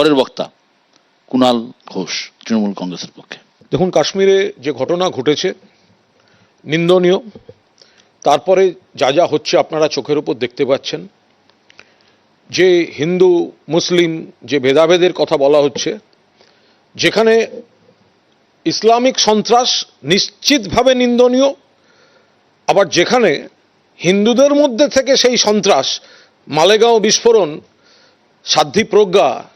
পরের বক্তা কুণাল ঘোষ, তৃণমূল কংগ্রেসের পক্ষে। দেখুন, কাশ্মীরে যে ঘটনা ঘটেছে, নিন্দনীয়। তারপরে যা যা হচ্ছে আপনারা চোখের উপর দেখতে পাচ্ছেন। যে হিন্দু, মুসলিম, যে ভেদাভেদের কথা বলা হচ্ছে, যেখানে ইসলামিক সন্ত্রাস নিশ্চিতভাবে নিন্দনীয়, আবার যেখানে হিন্দুদের মধ্যে থেকে সেই সন্ত্রাস, মালেগাঁও বিস্ফোরণ, সাধ্বী প্রজ্ঞা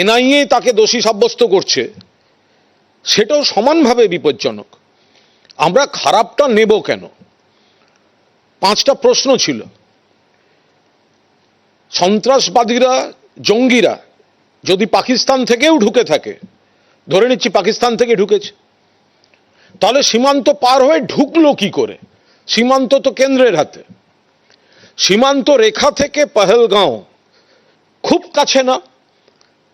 এনআইএ তাকে দোষী সাব্যস্ত করছে, সেটাও সমানভাবে বিপজ্জনক। আমরা খারাপটা নেব কেন? পাঁচটা প্রশ্ন ছিল। সন্ত্রাসবাদীরা, জঙ্গিরা যদি পাকিস্তান থেকেও ঢুকে থাকে, ধরে নিচ্ছি পাকিস্তান থেকে ঢুকেছে, তাহলে সীমান্ত পার হয়ে ঢুকলো কি করে? সীমান্ত তো কেন্দ্রের হাতে। সীমান্ত রেখা থেকে পহেলগাঁও খুব কাছে না।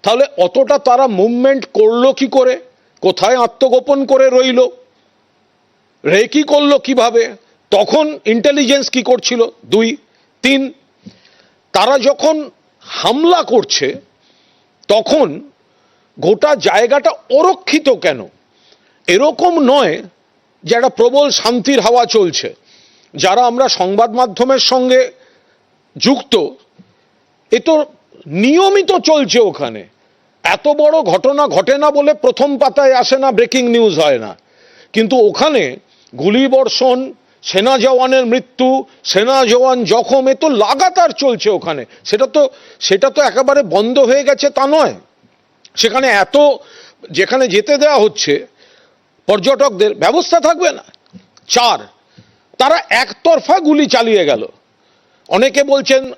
তাহলে অতটা তারা মুভমেন্ট করল কি করে? কোথায় আত্মগোপন করে রইল? রে কি করল কীভাবে? তখন ইন্টেলিজেন্স কি করছিল? দুই। তিন, তারা যখন হামলা করছে, তখন গোটা জায়গাটা অরক্ষিত কেন? এরকম নয় যে একটা প্রবল শান্তির হাওয়া চলছে। যারা আমরা সংবাদ মাধ্যমের সঙ্গে যুক্ত, এ তো নিয়মিত চলছে ওখানে। এত বড় ঘটনা ঘটে না বলে প্রথম পাতায় আসে না, ব্রেকিং নিউজ হয় না। কিন্তু ওখানে গুলিবর্ষণ, সেনা জওয়ানের মৃত্যু, সেনা জওয়ান জখম, এ তো লাগাতার চলছে ওখানে। সেটা তো সেটা তো একেবারে বন্ধ হয়ে গেছে তা নয়। সেখানে এত, যেখানে যেতে দেওয়া হচ্ছে, পর্যটকদের ব্যবস্থা থাকবে না। চার, তারা একতরফা গুলি চালিয়ে গেল। অনেকে বলছেন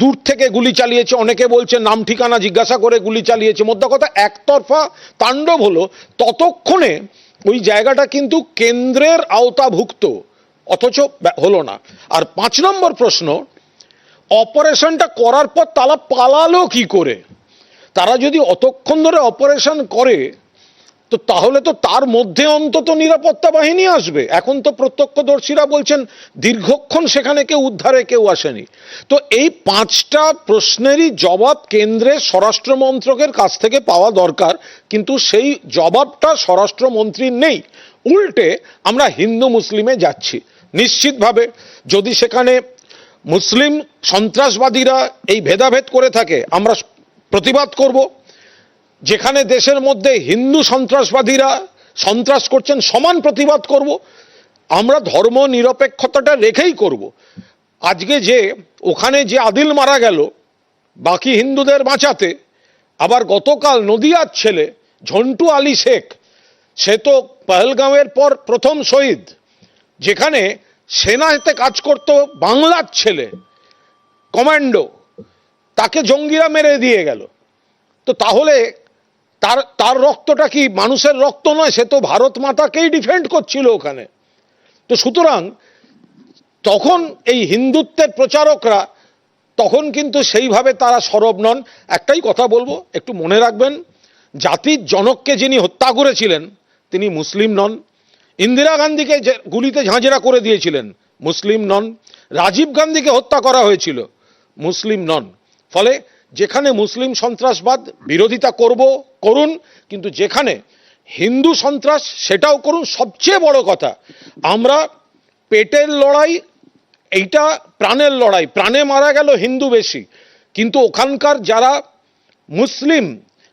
দূর থেকে গুলি চালিয়েছে, অনেকে বলছে নাম ঠিকানা জিজ্ঞাসা করে গুলি চালিয়েছে। মোদ্দা কথা, একতরফা তাণ্ডব হলো ততক্ষণে ওই জায়গাটা কিন্তু কেন্দ্রের আওতাভুক্ত, অথচ হলো না। আর পাঁচ নম্বর প্রশ্ন, অপারেশনটা করার পর তারা পালালো কি করে? তারা যদি অতক্ষণ ধরে অপারেশন করে তো তাহলে তো তার মধ্যে অন্তত নিরাপত্তা বাহিনী আসবে। এখন তো প্রত্যক্ষদর্শীরা বলছেন, দীর্ঘক্ষণ সেখানে কেউ উদ্ধারে কেউ আসেনি। তো এই পাঁচটা প্রশ্নেরই জবাব কেন্দ্রের স্বরাষ্ট্র মন্ত্রকের কাছ থেকে পাওয়া দরকার, কিন্তু সেই জবাবটা স্বরাষ্ট্রমন্ত্রীর নেই। উল্টে আমরা হিন্দু মুসলিমে যাচ্ছি। নিশ্চিতভাবে যদি সেখানে মুসলিম সন্ত্রাসবাদীরা এই ভেদাভেদ করে থাকে, আমরা প্রতিবাদ করব। যেখানে দেশের মধ্যে হিন্দু সন্ত্রাসবাদীরা সন্ত্রাস করছেন, সমান প্রতিবাদ করব। আমরা ধর্ম নিরপেক্ষতাটা রেখেই করব। আজকে যে ওখানে যে আদিল মারা গেল, বাকি হিন্দুদের বাঁচাতে, আবার গতকাল নদিয়ার ছেলে ঝন্টু আলী শেখ, সে তো পহলগাঁওয়ের পর প্রথম শহীদ, যেখানে সেনাতে কাজ করত বাংলার ছেলে, কমান্ডো, তাকে জঙ্গিরা মেরে দিয়ে গেল। তো তাহলে তার তার রক্তটা কি মানুষের রক্ত নয়? সে তো ভারত মাতাকেই ডিফেন্ড করছিল ওখানে। তো সুতরাং তখন এই হিন্দুত্বের প্রচারকরা তখন কিন্তু সেইভাবে তারা সরব নন। একটাই কথা বলব, একটু মনে রাখবেন, জাতির জনককে যিনি হত্যা করেছিলেন, তিনি মুসলিম নন। ইন্দিরা গান্ধীকে গুলিতে ঝাঁঝরা করে দিয়েছিলেন, মুসলিম নন। রাজীব গান্ধীকে হত্যা করা হয়েছিল, মুসলিম নন। ফলে যেখানে মুসলিম সন্ত্রাসবাদ বিরোধিতা করব, করুন, কিন্তু যেখানে হিন্দু সন্ত্রাস সেটাও করুন, সবচেয়ে বড় কথা, আমরা পেটের লড়াই, এইটা প্রাণের লড়াই, প্রাণে মারা গেল হিন্দু বেশি, কিন্তু ওখানকার যারা মুসলিম,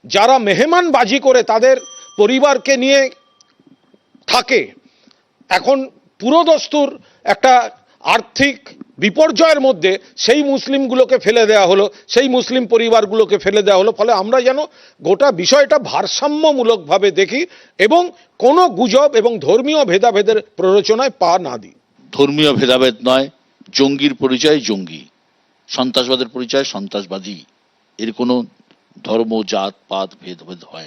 যারা মেহমানবাজি করে তাদের পরিবারকে নিয়ে থাকে, এখন পুরোদস্তুর একটা আর্থিক বিপর্যয়ের মধ্যে সেই মুসলিমগুলোকে ফেলে দেওয়া হলো, সেই মুসলিম পরিবারগুলোকে ফেলে দেওয়া হলো। ফলে আমরা যেন গোটা বিষয়টা ভারসাম্যমূলকভাবে দেখি এবং কোনো গুজব এবং ধর্মীয় ভেদাভেদের প্ররোচনায় পা না দিই। ধর্মীয় ভেদাভেদ নয়, জঙ্গির পরিচয় জঙ্গি। সন্ত্রাসবাদের পরিচয় সন্ত্রাসবাদী। এর কোনো ধর্ম, জাত, পাত, ভেদভেদ হয় না।